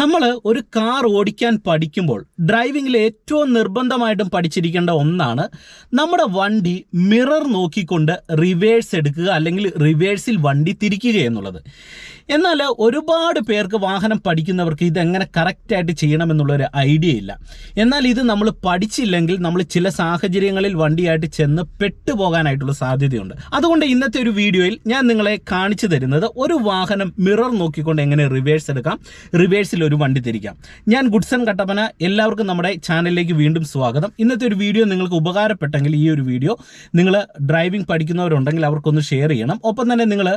നമ്മൾ ഒരു കാർ ഓടിക്കാൻ പഠിക്കുമ്പോൾ ഡ്രൈവിംഗിൽ ഏറ്റവും നിർബന്ധമായിട്ടും പഠിച്ചിരിക്കേണ്ട ഒന്നാണ് നമ്മുടെ വണ്ടി മിറർ നോക്കിക്കൊണ്ട് റിവേഴ്സ് എടുക്കുക അല്ലെങ്കിൽ റിവേഴ്സിൽ വണ്ടി തിരിക്കുക എന്നുള്ളത്. എന്നാൽ ഒരുപാട് പേർക്ക് വാഹനം പഠിക്കുന്നവർക്ക് ഇതെങ്ങനെ കറക്റ്റായിട്ട് ചെയ്യണമെന്നുള്ളൊരു ഐഡിയ ഇല്ല. എന്നാൽ ഇത് നമ്മൾ പഠിച്ചില്ലെങ്കിൽ നമ്മൾ ചില സാഹചര്യങ്ങളിൽ വണ്ടിയായിട്ട് ചെന്ന് പെട്ടുപോകാനായിട്ടുള്ള സാധ്യതയുണ്ട്. അതുകൊണ്ട് ഇന്നത്തെ ഒരു വീഡിയോയിൽ ഞാൻ നിങ്ങളെ കാണിച്ചു തരുന്നത് ഒരു വാഹനം മിറർ നോക്കിക്കൊണ്ട് എങ്ങനെ റിവേഴ്സ് എടുക്കാം. റിവേഴ്സിൽ ഒരു വണ്ടി തിരിക്കാം. ഞാൻ ഗുഡ്സൺ കട്ടപ്പന എല്ലാവർക്കും നമ്മുടെ ചാനലിലേക്ക് വീണ്ടും സ്വാഗതം. ഇന്നത്തെ ഒരു വീഡിയോ നിങ്ങൾക്ക് ഉപകാരപ്പെട്ടെങ്കിൽ ഈ ഒരു വീഡിയോ നിങ്ങൾ ഡ്രൈവിംഗ് പഠിക്കുന്നവരുണ്ടെങ്കിൽ അവർക്കൊന്ന് ഷെയർ ചെയ്യണം. ഒപ്പം തന്നെ നിങ്ങൾ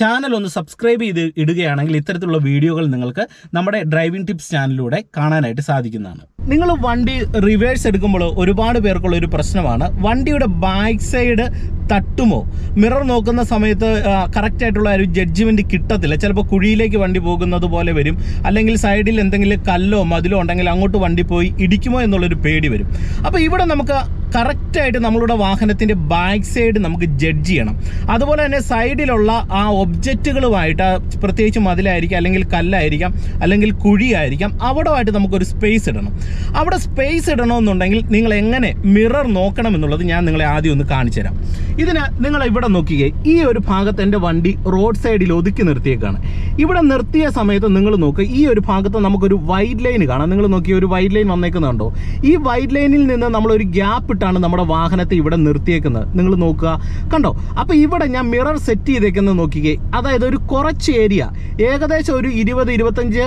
ചാനൽ ഒന്ന് സബ്സ്ക്രൈബ് ചെയ്ത് ഇടുകയാണെങ്കിൽ ഇത്തരത്തിലുള്ള വീഡിയോകൾ നിങ്ങൾക്ക് നമ്മുടെ ഡ്രൈവിംഗ് ടിപ്സ് ചാനലിലൂടെ കാണാനായിട്ട് സാധിക്കുന്നതാണ്. നിങ്ങൾ വണ്ടി റിവേഴ്സ് എടുക്കുമ്പോൾ ഒരുപാട് പേർക്കുള്ള ഒരു പ്രശ്നമാണ്. വണ്ടിയുടെ ബാക്ക് സൈഡ് തട്ടുമോ? മിറർ നോക്കുന്ന സമയത്ത് കറക്റ്റ് ആയിട്ടുള്ള ഒരു ജഡ്ജ്മെന്റ് കിട്ടത്തില്ല. ചിലപ്പോൾ കുഴിയിലേക്ക് വണ്ടി പോകുന്നത് പോലെ വരും. അല്ലെങ്കിൽ സൈഡിൽ എന്തെങ്കിലും കല്ലോ മതിലോ ഉണ്ടെങ്കിൽ അങ്ങോട്ട് വണ്ടി പോയി ഇടിക്കുമോ എന്നുള്ളൊരു പേടി വരും. അപ്പോൾ ഇവിടെ നമുക്ക് കറക്റ്റായിട്ട് നമ്മളുടെ വാഹനത്തിന്റെ ബാക്ക് സൈഡ് നമുക്ക് ജഡ്ജ് ചെയ്യണം. അതുപോലെ തന്നെ സൈഡിലുള്ള ആ ഒബ്ജക്റ്റുകളുമായിട്ട് പ്രത്യേകിച്ച് മതിലായിരിക്കാം അല്ലെങ്കിൽ കല്ലായിരിക്കാം അല്ലെങ്കിൽ കുഴിയായിരിക്കാം അവിടമായിട്ട് നമുക്കൊരു സ്പേസ് ഇടണം. അവിടെ സ്പേസ് ഇടണമെന്നുണ്ടെങ്കിൽ നിങ്ങൾ എങ്ങനെ മിറർ നോക്കണം എന്നുള്ളത് ഞാൻ നിങ്ങളെ ആദ്യം ഒന്ന് കാണിച്ചു തരാം. ഇതിന് നിങ്ങൾ ഇവിടെ നോക്കിയേ ഈ ഒരു ഭാഗത്ത് എന്റെ വണ്ടി റോഡ് സൈഡിൽ ഒതുക്കി നിർത്തിയേക്കാണ്. ഇവിടെ നിർത്തിയ സമയത്ത് നിങ്ങൾ നോക്കുക ഈ ഒരു ഭാഗത്ത് നമുക്കൊരു വൈഡ് ലൈൻ കാണാം. നിങ്ങൾ നോക്കി ഒരു വൈഡ് ലൈൻ വന്നേക്കുന്നുണ്ടോ? ഈ വൈഡ് ലൈനിൽ നിന്ന് നമ്മളൊരു ഗ്യാപ്പ് ഇട്ടാണ് നമ്മുടെ വാഹനത്തെ ഇവിടെ നിർത്തിയേക്കുന്നത്. നിങ്ങൾ നോക്കുക. കണ്ടോ? അപ്പോൾ ഇവിടെ ഞാൻ മിറർ സെറ്റ് ചെയ്തേക്കുന്നത് നോക്കിക്കേ. അതായത് ഒരു കുറച്ച് ഏരിയ ഏകദേശം ഒരു ഇരുപത് ഇരുപത്തഞ്ച്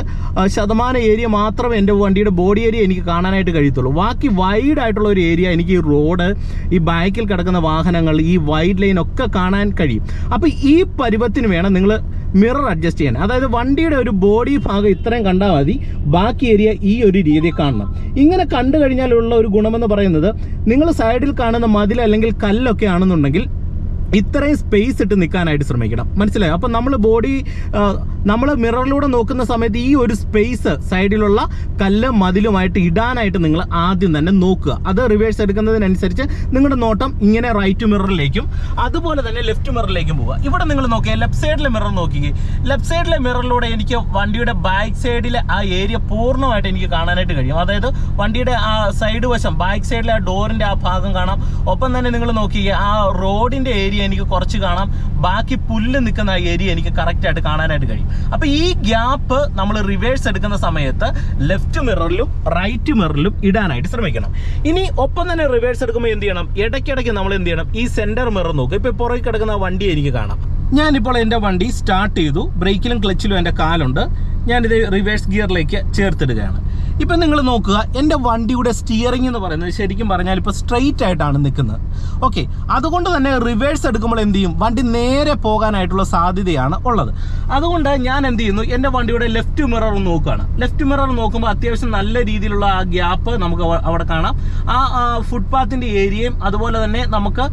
ശതമാനം ഏരിയ മാത്രമേ എന്റെ വണ്ടിയുടെ ബോഡി ഏരിയ എനിക്ക് കാണാനായിട്ട് കഴിയത്തുള്ളൂ. ബാക്കി വൈഡ് ആയിട്ടുള്ള ഒരു ഏരിയ എനിക്ക് ഈ റോഡ് ഈ ബാക്കിൽ കിടക്കുന്ന വാഹനങ്ങൾ ഈ വൈഡ് ലൈൻ ഒക്കെ കാണാൻ കഴിയും. അപ്പോൾ ഈ പരുവത്തിന് വേണം നിങ്ങൾ മിറർ അഡ്ജസ്റ്റ് ചെയ്യാൻ. അതായത് വണ്ടിയുടെ ഒരു ബോഡി ഭാഗം ഇത്രയും കണ്ടാൽ മതി. ബാക്കി ഏരിയ ഈ ഒരു രീതി കാണണം. ഇങ്ങനെ കണ്ടു കഴിഞ്ഞാലുള്ള ഒരു ഗുണമെന്ന് പറയുന്നത് നിങ്ങൾ സൈഡിൽ കാണുന്ന മതിൽ അല്ലെങ്കിൽ കല്ലൊക്കെ ആണെന്നുണ്ടെങ്കിൽ ഇത്രയും സ്പേസ് ഇട്ട് നിൽക്കാനായിട്ട് ശ്രമിക്കണം. മനസ്സിലായോ? അപ്പം നമ്മൾ ബോഡി നമ്മൾ മിററിലൂടെ നോക്കുന്ന സമയത്ത് ഈ ഒരു സ്പേസ് സൈഡിലുള്ള കല്ല് മതിലുമായിട്ട് ഇടാനായിട്ട് നിങ്ങൾ ആദ്യം തന്നെ നോക്കുക. അത് റിവേഴ്സ് എടുക്കുന്നതിനനുസരിച്ച് നിങ്ങളുടെ നോട്ടം ഇങ്ങനെ റൈറ്റ് മിററിലേക്കും അതുപോലെ തന്നെ ലെഫ്റ്റ് മിററിലേക്കും പോവുക. ഇവിടെ നിങ്ങൾ നോക്കിയാൽ ലെഫ്റ്റ് സൈഡിലെ മിറർ നോക്കിക്കേ. ലെഫ്റ്റ് സൈഡിലെ മിററിലൂടെ എനിക്ക് വണ്ടിയുടെ ബാക്ക് സൈഡിലെ ആ ഏരിയ പൂർണമായിട്ട് എനിക്ക് കാണാനായിട്ട് കഴിയും. അതായത് വണ്ടിയുടെ ആ സൈഡ് വശം ബാക്ക് സൈഡിലെ ആ ഡോറിന്റെ ആ ഭാഗം കാണാം. ഒപ്പം തന്നെ നിങ്ങൾ നോക്കിയേ ആ റോഡിന്റെ ഏരിയ എനിക്ക് കുറച്ച് കാണാം. ബാക്കി പുല്ല് നിൽക്കുന്ന ഏരിയ എനിക്ക് കറക്റ്റായിട്ട് കാണാനായിട്ട് കഴിയും. അപ്പോൾ ഈ ഗ്യാപ്പ് നമ്മൾ റിവേഴ്സ് എടുക്കുന്ന സമയത്ത് ലെഫ്റ്റ് മിററിലും റൈറ്റ് മിററിലും ഇടാനായിട്ട് ശ്രമിക്കണം. ഇനി ഒപ്പം തന്നെ റിവേഴ്സ് എടുക്കുമ്പോൾ എന്ത് ചെയ്യണം? ഇടയ്ക്കിടയ്ക്ക് നമ്മൾ എന്ത് ചെയ്യണം? ഈ സെന്റർ മിറർ നോക്കുക ഇപ്പോൾ പുറകെ കിടക്കുന്ന വണ്ടി എനിക്ക് കാണാം. ഞാനിപ്പോൾ എന്റെ വണ്ടി സ്റ്റാർട്ട് ചെയ്തു. ബ്രേക്കിലും ക്ലച്ചിലും എന്റെ കാലുണ്ട്. ഞാനിത് റിവേഴ്സ് ഗിയറിലേക്ക് ചേർത്തിടുകയാണ്. ഇപ്പം നിങ്ങൾ നോക്കുക എന്റെ വണ്ടിയുടെ സ്റ്റിയറിംഗ് എന്ന് പറയുന്നത് ശരിക്കും പറഞ്ഞാൽ ഇപ്പോൾ സ്ട്രെയിറ്റ് ആയിട്ടാണ് നിൽക്കുന്നത്. ഓക്കെ അതുകൊണ്ട് തന്നെ റിവേഴ്സ് എടുക്കുമ്പോൾ എന്ത് ചെയ്യും? വണ്ടി നേരെ പോകാനായിട്ടുള്ള സാധ്യതയാണ് ഉള്ളത്. അതുകൊണ്ട് ഞാൻ എന്ത് ചെയ്യുന്നു? എന്റെ വണ്ടിയുടെ ലെഫ്റ്റ് മിറർ നോക്കുകയാണ്. ലെഫ്റ്റ് മിറർ നോക്കുമ്പോൾ അത്യാവശ്യം നല്ല രീതിയിലുള്ള ആ ഗ്യാപ്പ് നമുക്ക് അവിടെ കാണാം. ആ ഫുട്പാത്തിന്റെ ഏരിയയും അതുപോലെ തന്നെ നമുക്ക്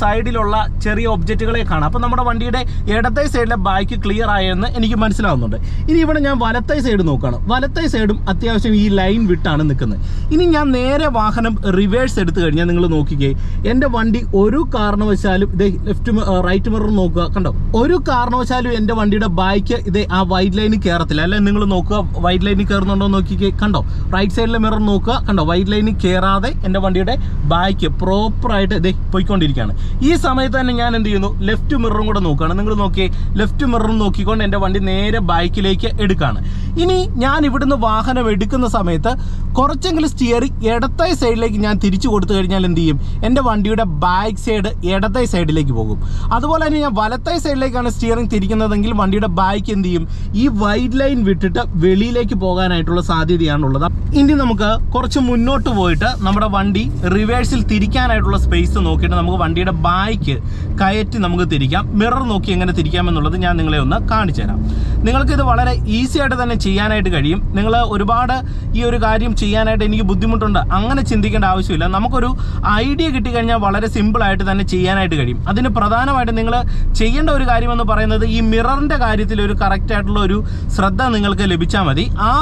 സൈഡിലുള്ള ചെറിയ ഒബ്ജക്റ്റുകളെ കാണാം. അപ്പോൾ നമ്മുടെ വണ്ടിയുടെ ഇടത്തെ സൈഡിലെ ബാക്ക് ക്ലിയർ ആയെന്ന് എനിക്ക് മനസ്സിലാവുന്നുണ്ട്. ഇനി ഇവിടെ ഞാൻ വലത്തെ സൈഡ് നോക്കുകയാണ്. വലത്തെ സൈഡും അത്യാവശ്യം ഈ ലൈൻ വിട്ടാണ് നിൽക്കുന്നത്. ഇനി ഞാൻ നേരെ വാഹനം റിവേഴ്സ് എടുത്തു കഴിഞ്ഞാൽ നിങ്ങൾ നോക്കിക്കേ എന്റെ വണ്ടി ഒരു കാരണവശാലും ഇതേ ലെഫ്റ്റ് റൈറ്റ് മിറർ നോക്കുക. കണ്ടോ? ഒരു കാരണവശാലും എന്റെ വണ്ടിയുടെ ബൈക്ക് ഇതേ ആ വൈറ്റ് ലൈനിൽ കയറത്തില്ല. അല്ലെ? നിങ്ങൾ നോക്കുക വൈറ്റ് ലൈനിൽ കയറുന്നുണ്ടോ നോക്കിക്കേ. കണ്ടോ? റൈറ്റ് സൈഡിലെ മിറർ നോക്കുക. കണ്ടോ? വൈറ്റ് ലൈനിൽ കയറാതെ എന്റെ വണ്ടിയുടെ ബാക്ക് പ്രോപ്പറായിട്ട് ഇതേ പോയിക്കൊണ്ടിരിക്കുകയാണ്. ഈ സമയത്ത് തന്നെ ഞാൻ എന്ത് ചെയ്യുന്നു? ലെഫ്റ്റ് മിററും കൂടെ നോക്കുകയാണ്. നിങ്ങൾ നോക്കിയേ ലെഫ്റ്റ് മിററും നോക്കിക്കൊണ്ട് എന്റെ വണ്ടി നേരെ ബാക്കിലേക്ക് എടുക്കുകയാണ്. ഇനി ഞാൻ ഇവിടുന്ന് വാഹനം എടുക്കുന്ന സമയത്ത് കുറച്ചെങ്കിലും സ്റ്റിയറിംഗ് ഇടത്തെ സൈഡിലേക്ക് ഞാൻ തിരിച്ചു കൊടുത്തു കഴിഞ്ഞാൽ എന്ത് ചെയ്യും? എന്റെ വണ്ടിയുടെ ബാക്ക് സൈഡ് ഇടത്തെ സൈഡിലേക്ക് പോകും. അതുപോലെ തന്നെ ഞാൻ വലത്തെ സൈഡിലേക്കാണ് സ്റ്റിയറിംഗ് തിരിക്കുന്നതെങ്കിൽ വണ്ടിയുടെ ബാക്ക് എന്ത് ചെയ്യും? ഈ വൈഡ് ലൈൻ വിട്ടിട്ട് വെളിയിലേക്ക് പോകാനായിട്ടുള്ള സാധ്യതയാണുള്ളത്. ഇനി നമുക്ക് കുറച്ച് മുന്നോട്ട് പോയിട്ട് നമ്മുടെ വണ്ടി റിവേഴ്സിൽ തിരിക്കാനായിട്ടുള്ള സ്പേസ് നോക്കിയിട്ട് നമുക്ക് വണ്ടിയുടെ ബാക്ക് കയറ്റി നമുക്ക് തിരിക്കാം. മിറർ നോക്കി എങ്ങനെ തിരിക്കാം എന്നുള്ളത് ഞാൻ നിങ്ങളെ ഒന്ന് കാണിച്ചു നിങ്ങൾക്ക് ഇത് വളരെ ഈസി ആയിട്ട് തന്നെ ചെയ്യാനായിട്ട് കഴിയും. നിങ്ങൾ ഒരുപാട് ഈ ഒരു കാര്യം ചെയ്യാനായിട്ട് എനിക്ക് ബുദ്ധിമുട്ടുണ്ട്. അങ്ങനെ ചിന്തിക്കേണ്ട ആവശ്യമില്ല. നമുക്കൊരു ഐഡിയ കിട്ടിക്കഴിഞ്ഞാൽ വളരെ സിമ്പിളായിട്ട് തന്നെ ചെയ്യാനായിട്ട് കഴിയും. അതിന് പ്രധാനമായിട്ട് നിങ്ങൾ ചെയ്യേണ്ട ഒരു കാര്യമെന്ന് പറയുന്നത് ഈ മിററിന്റെ കാര്യത്തിൽ ഒരു കറക്റ്റ് ആയിട്ടുള്ള ഒരു ശ്രദ്ധ നിങ്ങൾക്ക് ലഭിച്ചാൽ മതി. ആ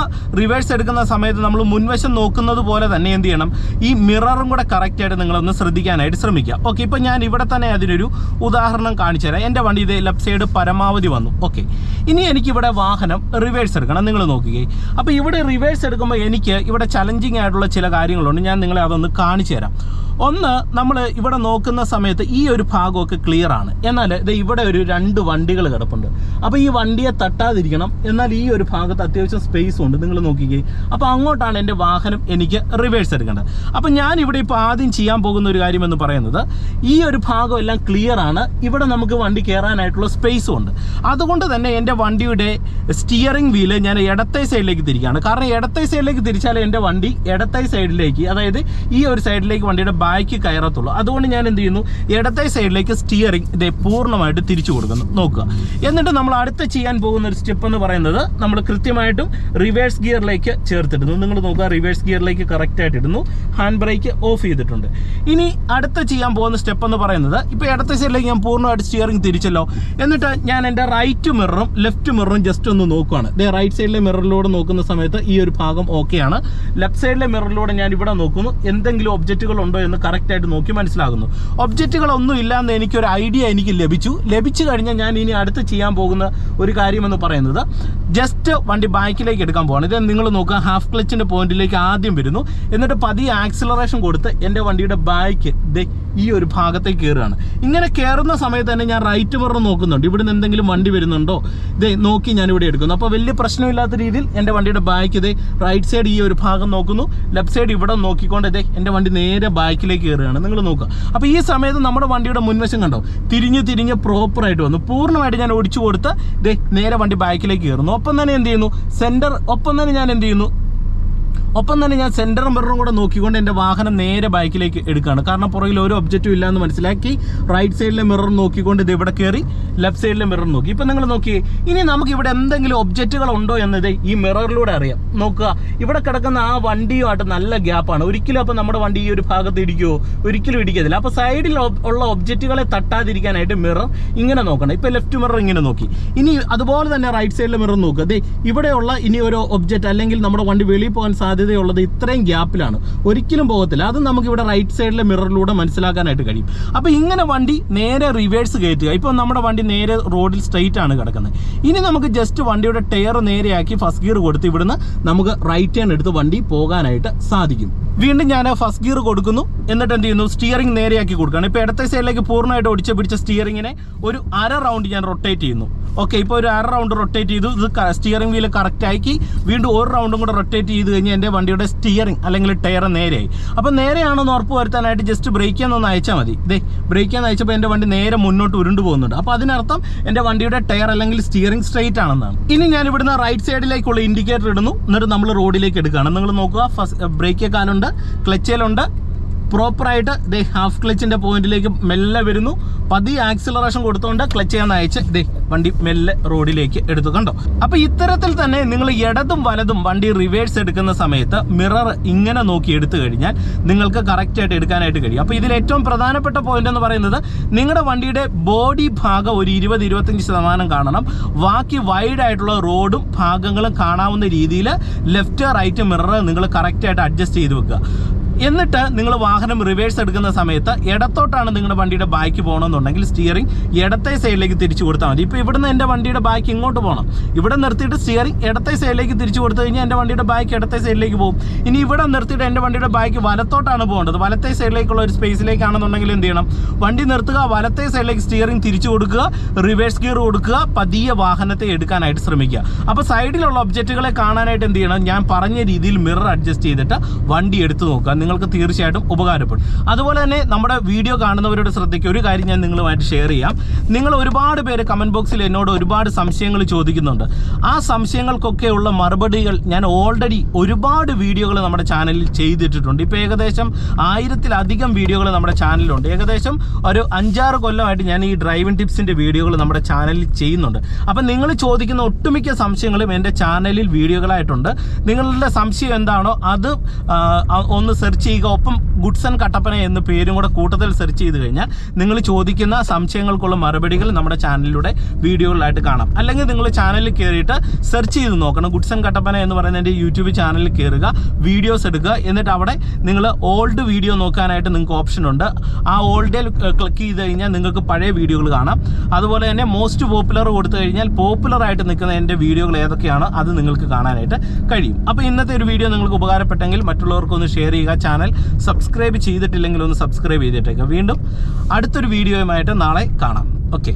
റിവേഴ്സ് എടുക്കുന്ന സമയത്ത് നമ്മൾ മുൻവശം നോക്കുന്നത് പോലെ തന്നെ എന്ത് ചെയ്യണം? ഈ മിററും കൂടെ കറക്റ്റായിട്ട് നിങ്ങളൊന്ന് ശ്രദ്ധിക്കാനായിട്ട് ശ്രമിക്കുക. ഓക്കെ ഇപ്പം ഞാൻ ഇവിടെ തന്നെ അതിനൊരു ഉദാഹരണം കാണിച്ചു തരാം. എന്റെ വണ്ടി ഇത് ലെഫ്റ്റ് സൈഡ് പരമാവധി വന്നു. ഓക്കെ ഇനി എനിക്കിവിടെ വാഹനം റിവേഴ്സ് എടുക്കണം. നിങ്ങൾ നോക്കുകയെ അപ്പോൾ ഇവിടെ റിവേഴ്സ് എടുക്കുമ്പോൾ എനിക്ക് ഇവിടെ ചലഞ്ചിങ് ആയിട്ടുള്ള ചില കാര്യങ്ങളുണ്ട്. ഞാൻ നിങ്ങളെ അതൊന്ന് കാണിച്ചു തരാം ഒന്ന് നമ്മൾ ഇവിടെ നോക്കുന്ന സമയത്ത് ഈ ഒരു ഭാഗമൊക്കെ ക്ലിയർ ആണ്. എന്നാൽ ഇത് ഇവിടെ ഒരു രണ്ട് വണ്ടികൾ കിടപ്പുണ്ട്. അപ്പോൾ ഈ വണ്ടിയെ തട്ടാതിരിക്കണം. എന്നാൽ ഈ ഒരു ഭാഗത്ത് അത്യാവശ്യം സ്പേസ് ഉണ്ട്. നിങ്ങൾ നോക്കിക്കേ. അപ്പോൾ അങ്ങോട്ടാണ് എന്റെ വാഹനം എനിക്ക് റിവേഴ്സ് എടുക്കേണ്ടത്. അപ്പോൾ ഞാൻ ഇവിടെ ഇപ്പോൾ ആദ്യം ചെയ്യാൻ പോകുന്ന ഒരു കാര്യം എന്ന് പറയുന്നത് ഈ ഒരു ഭാഗം എല്ലാം ക്ലിയർ ആണ്. ഇവിടെ നമുക്ക് വണ്ടി കയറാനായിട്ടുള്ള സ്പേസും ഉണ്ട്. അതുകൊണ്ട് തന്നെ എന്റെ വണ്ടിയുടെ സ്റ്റിയറിംഗ് വീൽ ഞാൻ ഇടത്തെ സൈഡിലേക്ക് തിരിക്കുകയാണ്. കാരണം ഇടത്തെ സൈഡിലേക്ക് തിരിച്ചാൽ എന്റെ വണ്ടി ഇടത്തെ സൈഡിലേക്ക് അതായത് ഈ ഒരു സൈഡിലേക്ക് വണ്ടിയുടെ ബാക്ക് കയറത്തുള്ളൂ. അതുകൊണ്ട് ഞാൻ എന്ത് ചെയ്യുന്നു? ഇടത്തെ സൈഡിലേക്ക് സ്റ്റിയറിംഗ് ഇതേ പൂർണമായിട്ട് തിരിച്ചു കൊടുക്കുന്നു. നോക്കുക. എന്നിട്ട് നമ്മൾ അടുത്ത് ചെയ്യാൻ പോകുന്ന ഒരു സ്റ്റെപ്പ് എന്ന് പറയുന്നത് നമ്മൾ കൃത്യമായിട്ടും റിവേഴ്സ് ഗിയറിലേക്ക് ചേർത്തിടുന്നു. നിങ്ങൾ നോക്കുക റിവേഴ്സ് ഗിയറിലേക്ക് കറക്റ്റ് ആയിട്ട് ഇടുന്നു. ഹാൻഡ് ബ്രേക്ക് ഓഫ് ചെയ്തിട്ടുണ്ട്. ഇനി അടുത്ത് ചെയ്യാൻ പോകുന്ന സ്റ്റെപ്പ് എന്ന് പറയുന്നത് ഇപ്പോൾ ഇടത്തെ സൈഡിലേക്ക് ഞാൻ പൂർണമായിട്ട് സ്റ്റിയറിംഗ് തിരിച്ചല്ലോ. എന്നിട്ട് ഞാൻ എന്റെ റൈറ്റ് മിററും ലെഫ്റ്റ് മിററും ജസ്റ്റ് ഒന്ന് നോക്കുകയാണ് ഇതേ റൈറ്റ് സൈഡിലെ മിററിലൂടെ നോക്കുന്ന സമയത്ത് ഈ ഒരു ഭാഗം ഓക്കെയാണ് ലെഫ്റ്റ് സൈഡിലെ മിററിലൂടെ ഞാൻ ഇവിടെ നോക്കുന്നു. എന്തെങ്കിലും ഒബ്ജക്റ്റുകൾ ഉണ്ടോ എന്ന് കറക്റ്റ് ആയിട്ട് നോക്കി മനസ്സിലാകുന്നു. ഒബ്ജക്റ്റുകളൊന്നും ഇല്ല എന്ന് എനിക്കൊരു ഐഡിയ എനിക്ക് ലഭിച്ചു. ലഭിച്ചു കഴിഞ്ഞാൽ ഞാൻ ഇനി അടുത്ത് ചെയ്യാൻ പോകുന്ന ഒരു കാര്യമെന്ന് പറയുന്നത് ജസ്റ്റ് വണ്ടി ബാക്കിലേക്ക് എടുക്കാൻ പോകണം ഇത് നിങ്ങൾ നോക്കുക ഹാഫ് ക്ലച്ചിന്റെ പോയിന്റിലേക്ക് ആദ്യം വരുന്നു. എന്നിട്ട് പതിയെ ആക്സിലറേഷൻ കൊടുത്ത് എന്റെ വണ്ടിയുടെ ബാക്ക് ഈ ഒരു ഭാഗത്തേക്ക് കയറുകയാണ്. ഇങ്ങനെ കയറുന്ന സമയത്ത് തന്നെ ഞാൻ റൈറ്റ് മിറർ നോക്കുന്നുണ്ട്. ഇവിടുന്ന് എന്തെങ്കിലും വണ്ടി വരുന്നുണ്ടോ? ഇതേ നോക്കി ഞാൻ ഇവിടെ എടുക്കുന്നു. അപ്പോൾ വലിയ പ്രശ്നമില്ലാത്ത രീതിയിൽ എന്റെ വണ്ടിയുടെ ബാക്ക് ഇതേ റൈറ്റ് സൈഡ് ഈ ഒരു ഭാഗം നോക്കുന്നു. ലെഫ്റ്റ് സൈഡ് ഇവിടെ നോക്കിക്കൊണ്ട് ഇതേ എന്റെ വണ്ടി നേരെ ബാക്കിലേക്ക് കയറുകയാണ്. നിങ്ങൾ നോക്കുക. അപ്പോൾ ഈ സമയത്ത് നമ്മുടെ വണ്ടിയുടെ മുൻവശം കണ്ടോ? തിരിഞ്ഞ് തിരിഞ്ഞ് പ്രോപ്പറായിട്ട് വന്നു. പൂർണമായിട്ട് ഞാൻ ഓടിച്ചു കൊടുത്ത് ഇതേ നേരെ വണ്ടി ബാക്കിലേക്ക് കയറുന്നു. ഒപ്പം തന്നെ എന്ത് ചെയ്യുന്നു? സെന്റർ ഒപ്പം തന്നെ ഞാൻ എന്ത് ചെയ്യുന്നു? ഒപ്പം തന്നെ ഞാൻ സെന്ററും മിററും കൂടെ നോക്കിക്കൊണ്ട് എന്റെ വാഹനം നേരെ ബാക്കിലേക്ക് എടുക്കുകയാണ്. കാരണം പുറകിൽ ഒരു ഒബ്ജക്റ്റും ഇല്ല എന്ന് മനസ്സിലാക്കി റൈറ്റ് സൈഡിലെ മിറർ നോക്കിക്കൊണ്ട് ഇത് ഇവിടെ കയറി ലെഫ്റ്റ് സൈഡിലെ മിറർ നോക്കി. ഇപ്പം നിങ്ങൾ നോക്കിയേ ഇനി നമുക്ക് ഇവിടെ എന്തെങ്കിലും ഒബ്ജക്റ്റുകൾ ഉണ്ടോ എന്നത് ഈ മിററിലൂടെ അറിയാം. നോക്കുക ഇവിടെ കിടക്കുന്ന ആ വണ്ടിയുമായിട്ട് നല്ല ഗ്യാപ്പാണ് ഒരിക്കലും അപ്പം നമ്മുടെ വണ്ടി ഈ ഒരു ഭാഗത്ത് ഇടിക്കുമോ ഒരിക്കലും ഇടിക്കത്തില്ല. അപ്പോൾ സൈഡിൽ ഉള്ള ഒബ്ജക്റ്റുകളെ തട്ടാതിരിക്കാനായിട്ട് മിറർ ഇങ്ങനെ നോക്കണം. ഇപ്പോൾ ലെഫ്റ്റ് മിറർ ഇങ്ങനെ നോക്കി. ഇനി അതുപോലെ തന്നെ റൈറ്റ് സൈഡിലെ മിറർ നോക്കുക. അതെ ഇവിടെയുള്ള ഇനി ഒരു ഒബ്ജക്റ്റ് അല്ലെങ്കിൽ നമ്മുടെ വണ്ടി വെളിയിൽ പോകാൻ സാധ്യതയുള്ളത് ഇത്രയും ഗ്യാപ്പിലാണ്. ഒരിക്കലും പോകത്തില്ല. അത് നമുക്ക് ഇവിടെ റൈറ്റ് സൈഡിലെ മിററിലൂടെ മനസ്സിലാക്കാനായിട്ട് കഴിയും. അപ്പോൾ ഇങ്ങനെ വണ്ടി നേരെ റിവേഴ്സ് കയറ്റുക. ഇപ്പോൾ നമ്മുടെ വണ്ടി നേരെ റോഡിൽ സ്ട്രെയിറ്റ് ആണ് കിടക്കുന്നത്. ഇനി നമുക്ക് ജസ്റ്റ് വണ്ടിയുടെ ടയർ നേരെയാക്കി ഫസ്റ്റ് ഗിയർ കൊടുത്ത് ഇവിടുന്ന് നമുക്ക് റൈറ്റ് ഹാൻഡ് എടുത്ത് വണ്ടി പോകാനായിട്ട് സാധിക്കും. വീണ്ടും ഞാൻ ഫസ്റ്റ് ഗിയർ കൊടുക്കുന്നു. എന്നിട്ട് എന്ത് ചെയ്യുന്നു? സ്റ്റിയറിംഗ് നേരെയാക്കി കൊടുക്കുകയാണ്. ഇപ്പോൾ ഇടത്തെ സൈഡിലേക്ക് പൂർണമായിട്ട് ഒടിച്ച് പിടിച്ച സ്റ്റിയറിങ്ങിനെ ഒരു അര റൗണ്ട് ഞാൻ റൊട്ടേറ്റ് ചെയ്യുന്നു. ഓക്കെ ഇപ്പോൾ ഒരു അര റൗണ്ട് റൊട്ടേറ്റ് ചെയ്തു. ഇത് സ്റ്റിയറിംഗ് വീൽ കറക്റ്റ് ആക്കി. വീണ്ടും ഒരു റൗണ്ടും കൂടെ റൊട്ടേറ്റ് ചെയ്ത് കഴിഞ്ഞാൽ വണ്ടിയുടെ സ്റ്റിയറിംഗ് അല്ലെങ്കിൽ ടയർ നേരെയായി. അപ്പോൾ നേരെയാണെന്ന് ഉറപ്പ് വരുത്താനായിട്ട് ജസ്റ്റ് ബ്രേക്ക് ഒന്ന് അയച്ചാൽ മതി. ഇതേ ബ്രേക്ക് എന്ന് അയച്ചപ്പോൾ എന്റെ വണ്ടി നേരെ മുന്നോട്ട് ഉരുണ്ടു പോകുന്നുണ്ട്. അപ്പോൾ അതിനർത്ഥം എന്റെ വണ്ടിയുടെ ടയർ അല്ലെങ്കിൽ സ്റ്റിയറിംഗ് സ്ട്രെയിറ്റ് ആണെന്നാണ്. ഇനി ഞാൻ ഇവിടുന്ന് റൈറ്റ് സൈഡിലേക്കുള്ള ഇൻഡിക്കേറ്റർ ഇടുന്നു. എന്നിട്ട് നമ്മൾ റോഡിലേക്ക് എടുക്കുകയാണ്. നിങ്ങൾ നോക്കുക ഫസ്റ്റ് ബ്രേക്ക് കാലുണ്ട് ക്ലച്ചിലുണ്ട് പ്രോപ്പറായിട്ട് ദേ ഹാഫ് ക്ലച്ചിന്റെ പോയിന്റിലേക്ക് മെല്ലെ വരുന്നു. പതിയെ ആക്സിലറേഷൻ കൊടുത്തുകൊണ്ട് ക്ലച്ച് ചെയ്യാൻ അയച്ച് ദേ വണ്ടി മെല്ലെ റോഡിലേക്ക് എടുത്തു കണ്ടോ? അപ്പോൾ ഇത്തരത്തിൽ തന്നെ നിങ്ങൾ ഇടതും വലതും വണ്ടി റിവേഴ്സ് എടുക്കുന്ന സമയത്ത് മിറർ ഇങ്ങനെ നോക്കി എടുത്തു കഴിഞ്ഞാൽ നിങ്ങൾക്ക് കറക്റ്റ് ആയിട്ട് എടുക്കാനായിട്ട് കഴിയും. അപ്പോൾ ഇതിൽ ഏറ്റവും പ്രധാനപ്പെട്ട പോയിന്റ് എന്ന് പറയുന്നത് നിങ്ങളുടെ വണ്ടിയുടെ ബോഡി ഭാഗം ഒരു ഇരുപത് ഇരുപത്തഞ്ച് ശതമാനം കാണണം. ബാക്കി വൈഡ് ആയിട്ടുള്ള റോഡും ഭാഗങ്ങളും കാണാവുന്ന രീതിയിൽ ലെഫ്റ്റ് റൈറ്റ് മിറർ നിങ്ങൾ കറക്റ്റ് ആയിട്ട് അഡ്ജസ്റ്റ് ചെയ്ത് വെക്കുക. എന്നിട്ട് നിങ്ങൾ വാഹനം റിവേഴ്സ് എടുക്കുന്ന സമയത്ത് ഇടത്തോട്ടാണ് നിങ്ങളുടെ വണ്ടിയുടെ ബാക്ക് പോകണമെന്നുണ്ടെങ്കിൽ സ്റ്റിയറിംഗ് ഇടത്തെ സൈഡിലേക്ക് തിരിച്ചു കൊടുത്താൽ മതി. ഇപ്പോൾ ഇവിടുന്ന് എന്റെ വണ്ടിയുടെ ബാക്ക് ഇങ്ങോട്ട് പോകണം. ഇവിടെ നിർത്തിയിട്ട് സ്റ്റിയറിംഗ് ഇടത്തെ സൈഡിലേക്ക് തിരിച്ചു കൊടുത്തു കഴിഞ്ഞാൽ എന്റെ വണ്ടിയുടെ ബാക്ക് ഇടത്തെ സൈഡിലേക്ക് പോകും. ഇനി ഇവിടെ നിർത്തിയിട്ട് എന്റെ വണ്ടിയുടെ ബാക്ക് വലത്തോട്ടാണ് പോകേണ്ടത്. വലത്തെ സൈഡിലേക്കുള്ള ഒരു സ്പേസിലേക്കാണെന്നുണ്ടെങ്കിൽ എന്ത് ചെയ്യണം? വണ്ടി നിർത്തുക വലത്തെ സൈഡിലേക്ക് സ്റ്റിയറിംഗ് തിരിച്ചു കൊടുക്കുക റിവേഴ്സ് ഗിയർ കൊടുക്കുക പതിയെ വാഹനത്തെ എടുക്കാനായിട്ട് ശ്രമിക്കുക. അപ്പോൾ സൈഡിലുള്ള ഒബ്ജക്റ്റുകളെ കാണാനായിട്ട് എന്ത് ചെയ്യണം? ഞാൻ പറഞ്ഞ രീതിയിൽ മിറർ അഡ്ജസ്റ്റ് ചെയ്തിട്ട് വണ്ടി എടുത്തു നോക്കുക. നിങ്ങൾക്ക് തീർച്ചയായിട്ടും ഉപകാരപ്പെടും. അതുപോലെ തന്നെ നമ്മുടെ വീഡിയോ കാണുന്നവരുടെ ശ്രദ്ധയ്ക്ക് ഒരു കാര്യം ഞാൻ നിങ്ങളുമായിട്ട് ഷെയർ ചെയ്യാം. നിങ്ങൾ ഒരുപാട് പേര് കമന്റ് ബോക്സിൽ എന്നോട് ഒരുപാട് സംശയങ്ങൾ ചോദിക്കുന്നുണ്ട്. ആ സംശയങ്ങൾക്കൊക്കെയുള്ള മറുപടികൾ ഞാൻ ഓൾറെഡി ഒരുപാട് വീഡിയോകൾ നമ്മുടെ ചാനലിൽ ചെയ്തിട്ടിട്ടുണ്ട്. ഇപ്പോൾ ഏകദേശം ആയിരത്തിലധികം വീഡിയോകൾ നമ്മുടെ ചാനലിലുണ്ട് ഏകദേശം ഒരു അഞ്ചാറ് കൊല്ലമായിട്ട് ഞാൻ ഈ ഡ്രൈവിംഗ് ടിപ്സിന്റെ വീഡിയോകൾ നമ്മുടെ ചാനലിൽ ചെയ്യുന്നുണ്ട്. അപ്പം നിങ്ങൾ ചോദിക്കുന്ന ഒട്ടുമിക്ക സംശയങ്ങളും എന്റെ ചാനലിൽ വീഡിയോകളായിട്ടുണ്ട്. നിങ്ങളുടെ സംശയം എന്താണോ അത് ഒന്ന് സെർച്ച് ചെയ്യുക. ഒപ്പം ഗുഡ്സൺ കട്ടപ്പന എന്ന പേരും കൂടെ കൂട്ടത്തിൽ സെർച്ച് ചെയ്ത് കഴിഞ്ഞാൽ നിങ്ങൾ ചോദിക്കുന്ന സംശയങ്ങൾക്കുള്ള മറുപടികൾ നമ്മുടെ ചാനലിലൂടെ വീഡിയോകളിലായിട്ട് കാണാം. അല്ലെങ്കിൽ നിങ്ങൾ ചാനലിൽ കയറിയിട്ട് സെർച്ച് ചെയ്ത് നോക്കണം. ഗുഡ്സൺ കട്ടപ്പന എന്ന് പറയുന്ന എന്റെ യൂട്യൂബ് ചാനലിൽ കയറുക വീഡിയോസ് എടുക്കുക. എന്നിട്ട് അവിടെ നിങ്ങൾ ഓൾഡ് വീഡിയോ നോക്കാനായിട്ട് നിങ്ങൾക്ക് ഓപ്ഷൻ ഉണ്ട്. ആ ഓൾഡിൽ ക്ലിക്ക് ചെയ്ത് കഴിഞ്ഞാൽ നിങ്ങൾക്ക് പഴയ വീഡിയോകൾ കാണാം. അതുപോലെ തന്നെ മോസ്റ്റ് പോപ്പുലർ കൊടുത്തു കഴിഞ്ഞാൽ പോപ്പുലറായിട്ട് നിൽക്കുന്ന എന്റെ വീഡിയോകൾ ഏതൊക്കെയാണോ അത് നിങ്ങൾക്ക് കാണാനായിട്ട് കഴിയും. അപ്പോൾ ഇന്നത്തെ ഒരു വീഡിയോ നിങ്ങൾക്ക് ഉപകാരപ്പെട്ടെങ്കിൽ മറ്റുള്ളവർക്കൊന്ന് ഷെയർ ചെയ്യുക. ചാനൽ സബ്സ്ക്രൈബ് ചെയ്തിട്ടില്ലെങ്കിൽ ഒന്ന് സബ്സ്ക്രൈബ് ചെയ്തിട്ടേക്കുക വീണ്ടും അടുത്തൊരു വീഡിയോയുമായിട്ട് നാളെ കാണാം. ഓക്കെ